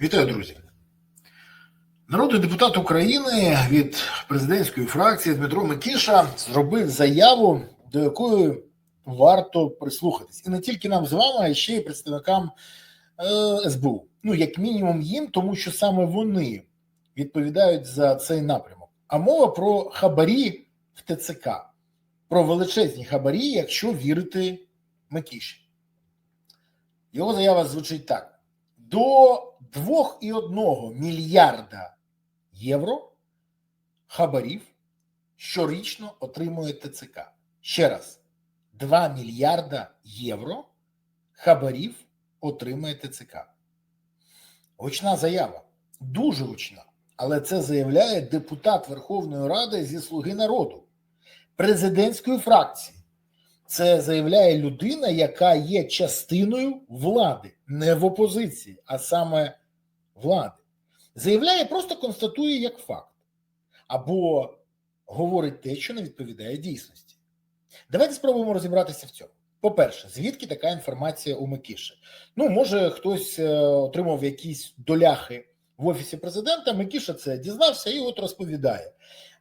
Вітаю, друзі. Народний депутат України від президентської фракції Дмитро Микиша зробив заяву, до якої варто прислухатись. І не тільки нам з вами, а ще й представникам е, СБУ. Ну, як мінімум, їм, тому що саме вони відповідають за цей напрямок. А мова про хабарі в ТЦК, про величезні хабарі, якщо вірити Микіші. Його заява звучить так: до 2,1 мільярда євро хабарів щорічно отримує ТЦК. Ще раз, 2 мільярда євро хабарів отримує ТЦК. Гучна заява, дуже гучна. Але це заявляє депутат Верховної Ради зі Слуги народу, президентської фракції. Це заявляє людина, яка є частиною влади, не в опозиції, а саме влади. Заявляє, просто констатує як факт. Або говорить те, що не відповідає дійсності. Давайте спробуємо розібратися в цьому. По-перше, звідки така інформація у Микіші? Ну, може, хтось е, отримав якісь доляхи в офісі президента. Микіша це дізнався і от розповідає.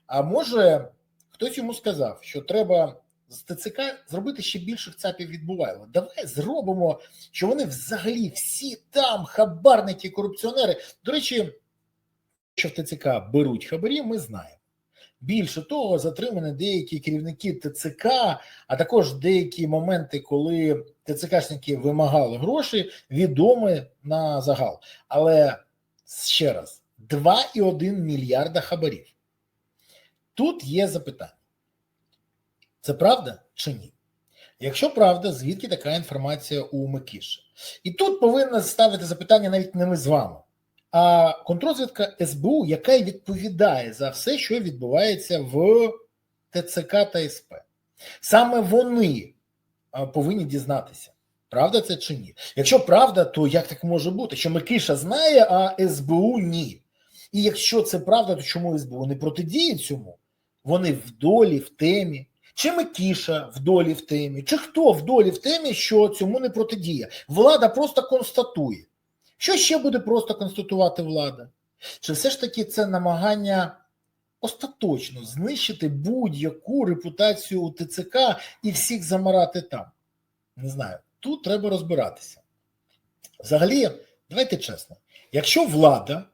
А може, хтось йому сказав, що треба з ТЦК зробити ще більших ЦАПів відбувайло. Давай зробимо, що вони взагалі всі там хабарники, корупціонери. До речі, що в ТЦК беруть хабарі, ми знаємо. Більше того, затримані деякі керівники ТЦК, а також деякі моменти, коли ТЦКшники вимагали гроші, відомі на загал. Але ще раз: 2,1 мільярда хабарів. Тут є запитання. Це правда чи ні? Якщо правда, звідки така інформація у Микіші? І тут повинна ставити запитання навіть не ми з вами, а контрозвідка СБУ, яка й відповідає за все, що відбувається в ТЦК та СП. Саме вони повинні дізнатися, правда це чи ні. Якщо правда, то як так може бути? Що Микиша знає, а СБУ ні. І якщо це правда, то чому СБУ не протидіє цьому? Вони в долі, в темі. Чи Микіша в долі в темі, чи хто в долі в темі, що цьому не протидіє? Влада просто констатує. Що ще буде просто констатувати влада? Чи все ж таки це намагання остаточно знищити будь-яку репутацію у ТЦК і всіх замарати там? Не знаю. Тут треба розбиратися. Взагалі, давайте чесно, якщо влада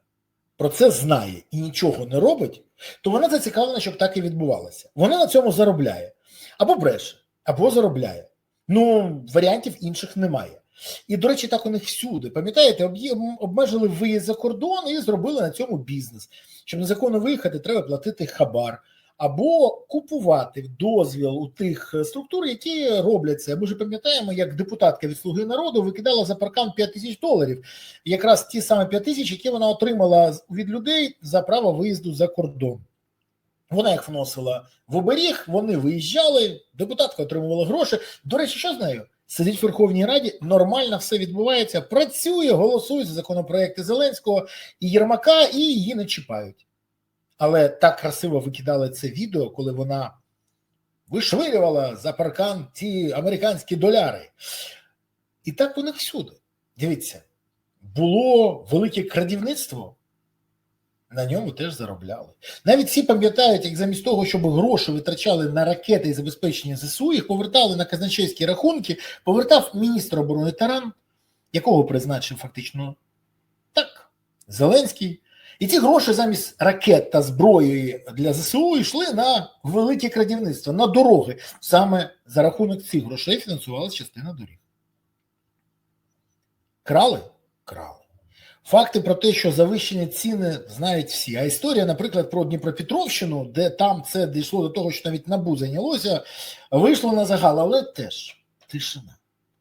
про це знає і нічого не робить, то вона зацікавлена, щоб так і відбувалося. Вона на цьому заробляє. Або бреше, або заробляє. Ну, варіантів інших немає. І, до речі, так у них всюди. Пам'ятаєте, обмежили виїзд за кордон і зробили на цьому бізнес. Щоб незаконно виїхати, треба платити хабар. Або купувати дозвіл у тих е, структур, які роблять це. Ми ж пам'ятаємо, як депутатка від Слуги народу викидала за паркан 5 тисяч доларів. Якраз ті самі 5 тисяч, які вона отримала від людей за право виїзду за кордон. Вона їх вносила в оберіг, вони виїжджали, депутатка отримувала гроші. До речі, що з нею? Сидить в Верховній Раді, нормально все відбувається, працює, голосує за законопроекти Зеленського і Єрмака, і її не чіпають. Але так красиво викидали це відео, коли вона вишвирювала за паркан ті американські доляри. І так них всюди. Дивіться, було велике крадівництво, на ньому теж заробляли. Навіть всі пам'ятають, як замість того, щоб гроші витрачали на ракети і забезпечення ЗСУ, їх повертали на казначейські рахунки, повертав міністр оборони Таран, якого призначив фактично так, Зеленський. І ці гроші замість ракет та зброї для ЗСУ йшли на велике крадівництво, на дороги. Саме за рахунок цих грошей фінансувалася частина доріг. Крали? Крали. Факти про те, що завищені ціни знають всі. А історія, наприклад, про Дніпропетровщину, де там це дійшло до того, що навіть набу зайнялося, вийшло на загал, але теж тишина.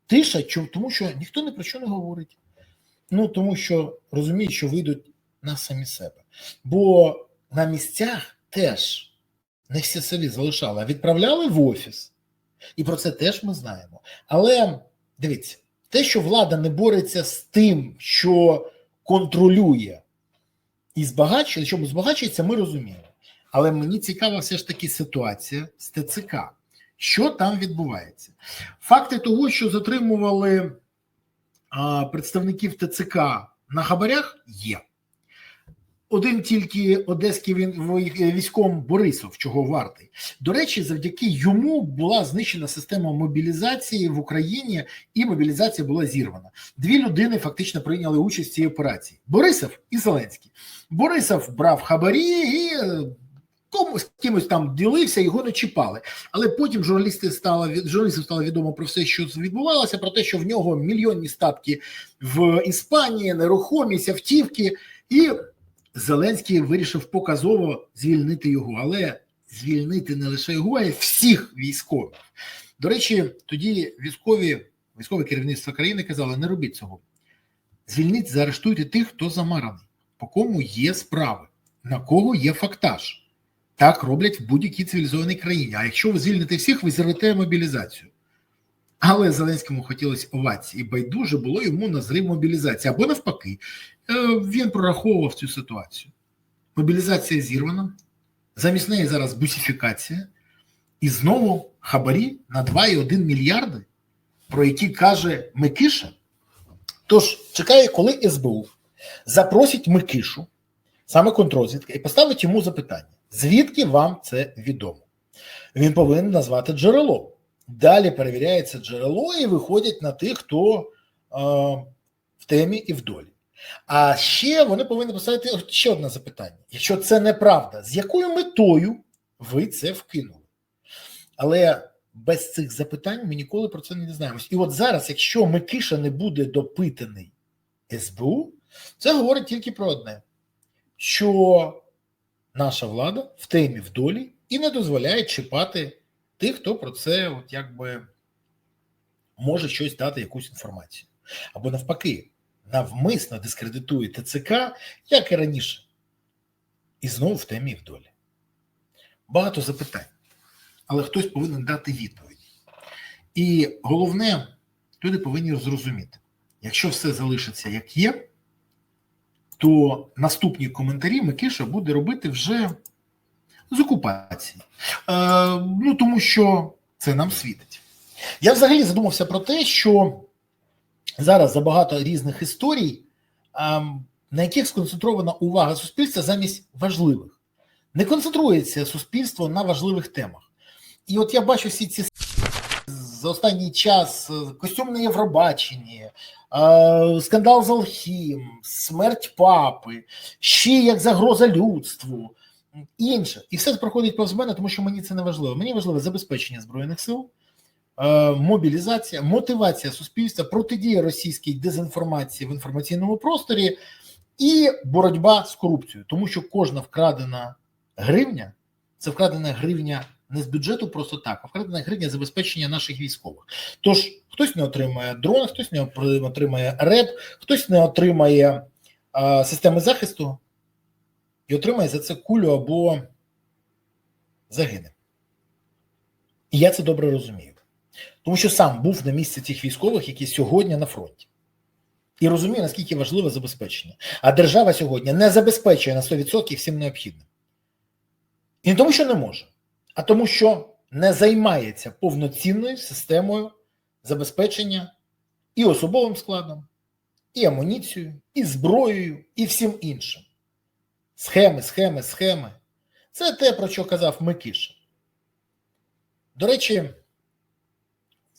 Тиша, тому що ніхто ні про що не говорить. Ну тому що розуміють, що вийдуть на самі себе. Бо на місцях теж не всі селі залишали, а відправляли в офіс. І про це теж ми знаємо. Але дивіться, те, що влада не бореться з тим, що контролює і збагачує, чому збагачується, ми розуміємо. Але мені цікава все ж таки ситуація з ТЦК. Що там відбувається? Факти того, що затримували а, представників ТЦК на хабарях є. Один тільки одеський він- вой- військом Борисов, чого вартий. До речі, завдяки йому була знищена система мобілізації в Україні, і мобілізація була зірвана. Дві людини фактично прийняли участь в цій операції: Борисов і Зеленський. Борисов брав хабарі і е, комусь кимось там ділився, його не чіпали. Але потім журналісти стало журналістам стало відомо про все, що відбувалося, про те, що в нього мільйонні статки в Іспанії, нерухомість, автівки, і Зеленський вирішив показово звільнити його, але звільнити не лише його, а й всіх військових. До речі, тоді військові, військове керівництво країни казали: не робіть цього. Звільніть, заарештуйте тих, хто замараний, по кому є справи, на кого є фактаж. Так роблять в будь-якій цивілізованій країні. А якщо ви звільните всіх, ви зірвете мобілізацію. Але Зеленському хотілося овації, і байдуже було йому на зрив мобілізації. Або навпаки, е, він прораховував цю ситуацію. Мобілізація зірвана, замість неї зараз бусифікація, і знову хабарі на 2,1 мільярди, про які каже Микиша. Тож чекає, коли СБУ запросить Микишу, саме контрозвідка, і поставить йому запитання: звідки вам це відомо? Він повинен назвати джерело. Далі перевіряється джерело і виходять на тих, хто е, в темі і в долі. А ще вони повинні поставити ще одне запитання: якщо це неправда, з якою метою ви це вкинули? Але без цих запитань ми ніколи про це не дізнаємось. І от зараз, якщо Микиша не буде допитаний СБУ, це говорить тільки про одне: що наша влада в темі в долі і не дозволяє чіпати тих, хто про це от якби може щось дати якусь інформацію. Або навпаки, навмисно дискредитує ТЦК, як і раніше. І знову в темі в долі. Багато запитань, але хтось повинен дати відповідь. І головне, люди повинні зрозуміти, якщо все залишиться як є, то наступні коментарі Микиша буде робити вже з окупації. Е, ну тому що це нам світить. Я взагалі задумався про те, що зараз забагато різних історій, е, на яких сконцентрована увага суспільства замість важливих. Не концентрується суспільство на важливих темах. І от я бачу всі ці за останній час е, костюмне Євробачення, е, скандал з Алхім, смерть папи, ще як загроза людству, інше. І все проходить повз мене, тому що мені це не важливо. Мені важливо забезпечення збройних сил, е, мобілізація, мотивація суспільства, протидія російській дезінформації в інформаційному просторі і боротьба з корупцією, тому що кожна вкрадена гривня це вкрадена гривня не з бюджету просто так, а вкрадена гривня забезпечення наших військових. Тож хтось не отримає дрон, хтось не отримає РЕП, хтось не отримає а, системи захисту і отримає за це кулю або загине. І я це добре розумію. Тому що сам був на місці цих військових, які сьогодні на фронті. І розумію, наскільки важливе забезпечення. А держава сьогодні не забезпечує на 100% всім необхідним. І не тому, що не може, а тому, що не займається повноцінною системою забезпечення і особовим складом, і амуніцією, і зброєю, і всім іншим. Схеми, схеми, схеми. Це те, про що казав Микиша. До речі,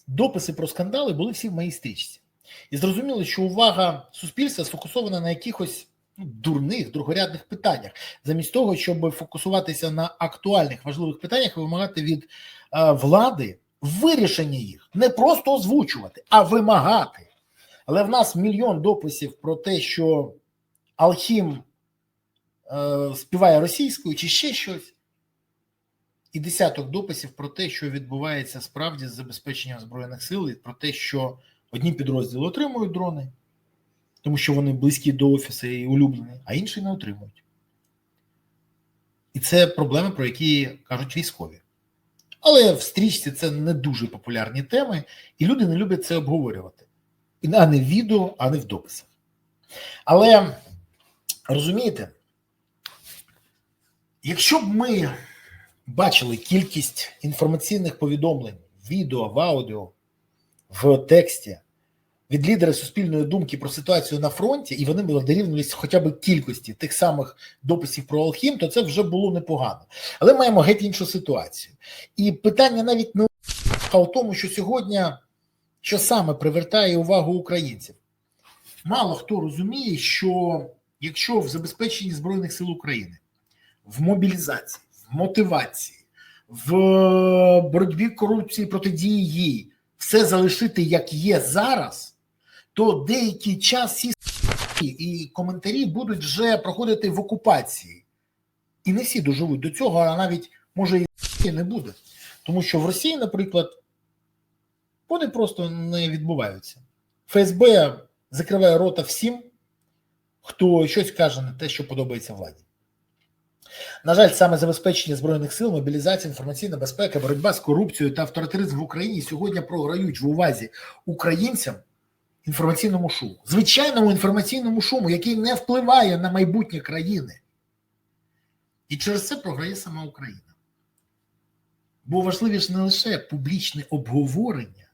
дописи про скандали були всі в моїй стрічці. І зрозуміло, що увага суспільства сфокусована на якихось ну, дурних, другорядних питаннях, замість того, щоб фокусуватися на актуальних важливих питаннях вимагати від е, влади вирішення їх, не просто озвучувати, а вимагати. Але в нас мільйон дописів про те, що Алхім співає російською чи ще щось, і десяток дописів про те, що відбувається справді з забезпеченням збройних сил, і про те, що одні підрозділи отримують дрони, тому що вони близькі до офісу і улюблені, а інші не отримують. І це проблеми, про які кажуть військові. Але в стрічці це не дуже популярні теми, і люди не люблять це обговорювати. А не в відео, а не в дописах. Але розумієте, якщо б ми бачили кількість інформаційних повідомлень в відео, в аудіо, в тексті від лідера суспільної думки про ситуацію на фронті, і вони були дорівнювалися хоча б кількості тих самих дописів про Алхім, то це вже було непогано. Але маємо геть іншу ситуацію. І питання навіть не у тому, що сьогодні що саме привертає увагу українців. Мало хто розуміє, що якщо в забезпеченні Збройних сил України, в мобілізації, в мотивації, в боротьбі корупції протидії їй, все залишити як є зараз, то деякий час всі і коментарі будуть вже проходити в окупації. І не всі доживуть до цього, а навіть може і не буде. Тому що в Росії, наприклад, вони просто не відбуваються. ФСБ закриває рота всім, хто щось каже не те, що подобається владі. На жаль, саме забезпечення збройних сил, мобілізація, інформаційна безпека, боротьба з корупцією та авторитаризм в Україні сьогодні програють в увазі українцям інформаційному шуму, звичайному інформаційному шуму, який не впливає на майбутнє країни. І через це програє сама Україна. Бо важливіше не лише публічне обговорення,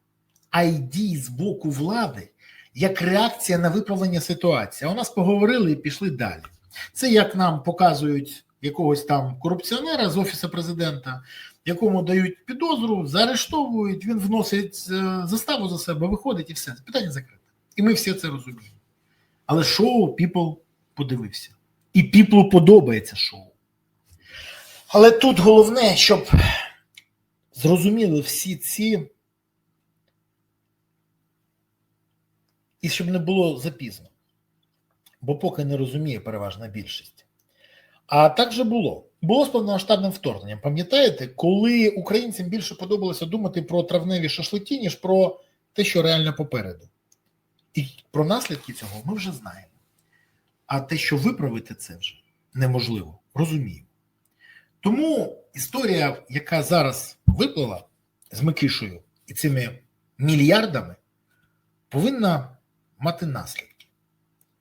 а й дії з боку влади як реакція на виправлення ситуації. А у нас поговорили і пішли далі. Це як нам показують якогось там корупціонера з офісу президента, якому дають підозру, заарештовують, він вносить е, заставу за себе, виходить і все. Питання закрите. І ми всі це розуміємо. Але шоу People подивився. І People подобається шоу. Але тут головне, щоб зрозуміли всі ці. І щоб не було запізно. Бо поки не розуміє переважна більшість. А так же було. Було з повномасштабним вторгненням. Пам'ятаєте, коли українцям більше подобалося думати про травневі шашлики, ніж про те, що реально попереду. І про наслідки цього ми вже знаємо. А те, що виправити це вже неможливо, розуміємо. Тому історія, яка зараз виплила з Микишою і цими мільярдами, повинна мати наслідки.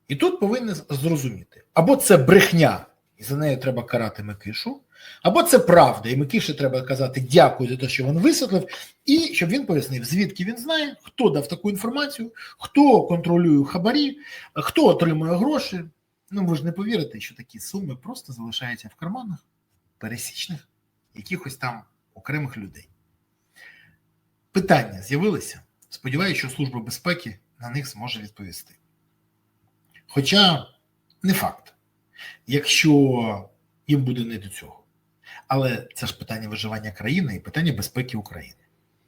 І тут повинні зрозуміти, або це брехня, і за нею треба карати Микишу, або це правда, і Микиші треба казати дякую за те, що він висвітлив, і щоб він пояснив, звідки він знає, хто дав таку інформацію, хто контролює хабарі, хто отримує гроші. Ну ви ж не повірите, що такі суми просто залишаються в карманах пересічних якихось там окремих людей. Питання з'явилися. Сподіваюся, що Служба безпеки на них зможе відповісти. Хоча не факт, якщо їм буде не до цього. Але це ж питання виживання країни і питання безпеки України.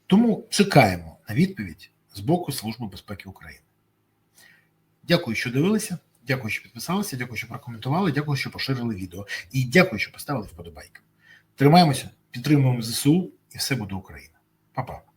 Тому чекаємо на відповідь з боку Служби безпеки України. Дякую, що дивилися. Дякую, що підписалися, дякую, що прокоментували, дякую, що поширили відео. І дякую, що поставили вподобайки. Тримаємося, підтримуємо ЗСУ і все буде Україна. Па-па.